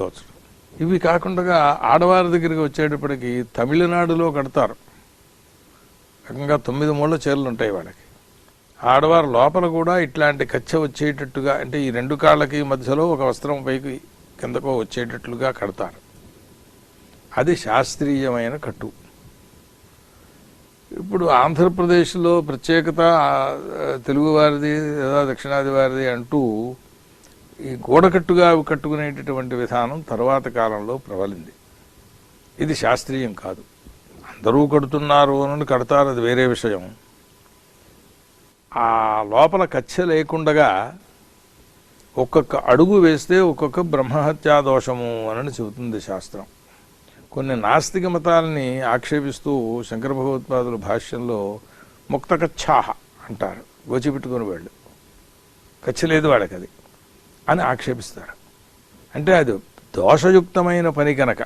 దోచడం ఇవి కాకుండా ఆడవారి దగ్గరికి వచ్చేటప్పటికి తమిళనాడులో కడతారు. రకంగా తొమ్మిది మూల చీరలు ఉంటాయి వాళ్ళకి. ఆడవారు లోపల కూడా ఇట్లాంటి కచ్చ వచ్చేటట్టుగా అంటే ఈ రెండు కాళ్ళకి మధ్యలో ఒక వస్త్రం పైకి కిందకో వచ్చేటట్లుగా కడతారు. అది శాస్త్రీయమైన కట్టు. ఇప్పుడు ఆంధ్రప్రదేశ్లో ప్రత్యేకత తెలుగువారిది లేదా దక్షిణాది వారిది అంటూ ఈ గోడకట్టుగా కట్టుకునేటటువంటి విధానం తర్వాత కాలంలో ప్రబలింది. ఇది శాస్త్రీయం కాదు. అందరూ కడుతున్నారు అని కడతారు అది వేరే విషయం. ఆ లోపల కచ్చ లేకుండగా ఒక్కొక్క అడుగు వేస్తే ఒక్కొక్క బ్రహ్మహత్యా దోషము అని చెబుతుంది శాస్త్రం. కొన్ని నాస్తిక మతాలని ఆక్షేపిస్తూ శంకర భగవత్పాదుల భాష్యంలో ముక్తకచ్ఛాహ అంటారు. గోచిపెట్టుకుని వాళ్ళు. కచ్చ లేదు వాళ్ళకి అది అని ఆక్షేపిస్తారు. అంటే అది దోషయుక్తమైన పని కనుక.